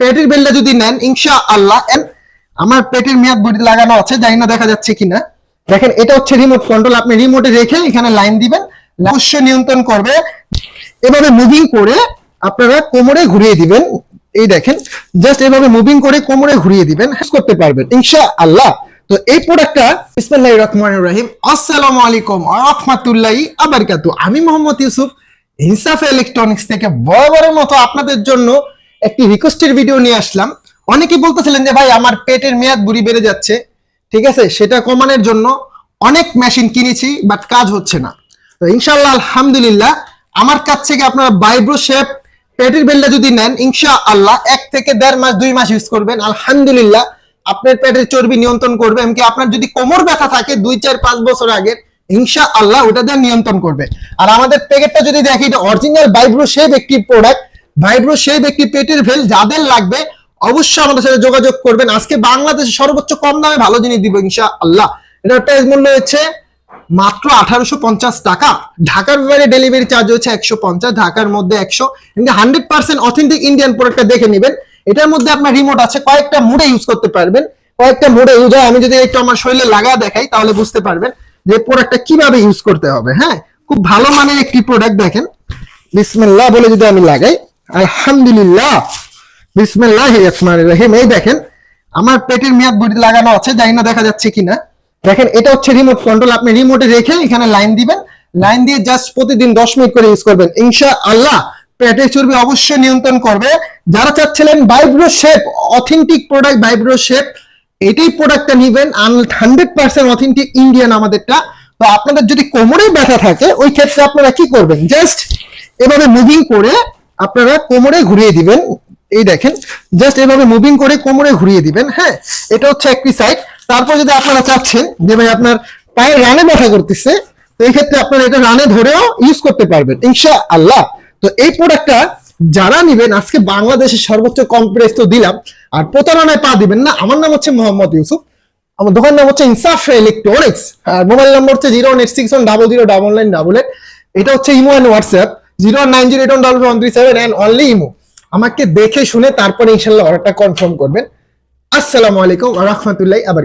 পেটের বেলটা যদি নেন ইনশা আল্লাহ আমার পেটের মেয়াদ বডি লাগানো আছে, জানি না দেখা যাচ্ছে কিনা। দেখেন, এটা হচ্ছে রিমোট কন্ট্রোল আপনি রিমোটে রেখে এখানে লাইন দিবেন অবশ্যই নিয়ন্ত্রণ করবে। এভাবে মুভিং করে আপনারা কোমরে ঘুরিয়ে দিবেন। এই দেখেন জাস্ট এভাবে মুভিং করে কোমরে ঘুরিয়ে দিবেন করতে পারবেন ইনশা আল্লাহ তো এই প্রোডাক্টটা বিসমিল্লাহির রহমানির রহিম। আসসালামু আলাইকুম রাহমাতুল্লাহি ওয়া আমি মোহাম্মদ ইউসুফ, ইনসাফ ইলেকট্রনিক্স থেকে বরাবরের মতো আপনাদের জন্য একটি রিকোয়েস্টের ভিডিও নিয়ে আসলাম। অনেকেই বলতেছিলেন যে, ভাই, আমার পেটের মেয়াদ বুড়ি বেড়ে যাচ্ছে। ঠিক আছে? সেটা কমানোর জন্য অনেক মেশিন কিনেছি বাট কাজ হচ্ছে না। তো ইনশাআল্লাহ, আলহামদুলিল্লাহ, আমার কাছ থেকে আপনারা বাইব্রো শেপ পেটের বেলটা যদি নেন ইনশা আল্লাহ এক থেকে দেড় মাস, দুই মাস ইউজ করবেন। আলহামদুলিল্লাহ, আপনার পেটের চর্বি নিয়ন্ত্রণ করবে। এমনকি আপনার যদি কোমর ব্যথা থাকে, দুই, চার, পাঁচ বছর আগের ইনশা আল্লাহ ওটা দিয়ে নিয়ন্ত্রণ করবে। আর আমাদের প্যাকেটটা যদি দেখি, এটা অরিজিনাল বাইব্রো শেপ একটি প্রোডাক্ট ভাইব্রো শেপ একটি পেটের ভেল যাদের লাগবে অবশ্যই আমাদের সাথে যোগাযোগ করবেন। আজকে বাংলাদেশে সর্বোচ্চ কম দামে ভালো জিনিস দিব ইনশা আল্লাহ মূল্য হচ্ছে মাত্র আঠারোশো পঞ্চাশ টাকা। ঢাকার বাইরে ডেলিভারি চার্জ হচ্ছে একশো পঞ্চাশ, ঢাকার মধ্যে একশো। হান্ড্রেড পার্সেন্ট অথেন্টিক ইন্ডিয়ান প্রোডাক্টটা দেখে নেবেন। এটার মধ্যে আপনার রিমোট আছে, কয়েকটা মুডে ইউজ করতে পারবেন। কয়েকটা মুডে ইউজ হয়। আমি যদি একটু আমার শরীরে লাগা দেখাই, তাহলে বুঝতে পারবেন যে প্রোডাক্টটা কীভাবে ইউজ করতে হবে হ্যাঁ? খুব ভালো মানের একটি প্রোডাক্ট দেখেন। বিসমিল্লাহ বলে যদি আমি লাগাই। আলহামদুলিল্লাহ। বিসমিল্লাহ রহমানির রহিম। এই দেখেন, আমার পেটের মেয়াদ বডি লাগানো আছে, জানি না দেখা যাচ্ছে কিনা। দেখেন, এটা হচ্ছে রিমোট কন্ট্রোল আপনি রিমোটে রেখে এখানে লাইন দিবেন। লাইন দিয়ে জাস্ট প্রতিদিন দশ মিনিট করে ইউজ করবেন। ইনশা আল্লাহ পেটের চর্বি অবশ্যই নিয়ন্ত্রণ করবে। যারা চাচ্ছিলেন Vibro Shape authentic product Vibro Shape এটাই প্রোডাক্টটা নিবেন। হান্ড্রেড পার্সেন্ট অথেন্টিক ইন্ডিয়ান আমাদেরটা। তো আপনাদের যদি কোমরে ব্যথা থাকে, ওই ক্ষেত্রে আপনারা কি করবেন? জাস্ট এভাবে মুভিং করে আপনারা কোমরে ঘুরিয়ে দিবেন। এই দেখেন জাস্ট এভাবে মুভিং করে কোমরে ঘুরিয়ে দিবেন হ্যাঁ? এটা হচ্ছে একটি সাইড তারপর যদি আপনারা চাচ্ছেন যে ভাই আপনার পায়ে রানে ব্যথা করতেছে, তো এই ক্ষেত্রে আপনারা এটা রানে ধরেও ইউজ করতে পারবেন ইনশা আল্লাহ তো এই প্রোডাক্টটা যারা নিবেন, আজকে বাংলাদেশের সর্বোচ্চ কম প্রাইস তো দিলাম, আর প্রতারণায় পা দিবেন না। আমার নাম হচ্ছে মোহাম্মদ ইউসুফ। আমার দোকান নাম হচ্ছে ইনসাফ ইলেকট্রনিক্স। আর মোবাইল নম্বর হচ্ছে zero eight six one double zero double nine double eight. এটা হচ্ছে imo and WhatsApp. Zero nine zero double one three seven আমাকে দেখে শুনে তারপরে ইনশাল্লাহ অর্ডারটা কনফার্ম করবেন। আসসালামু আলাইকুম রহমতুল্লাহ আবার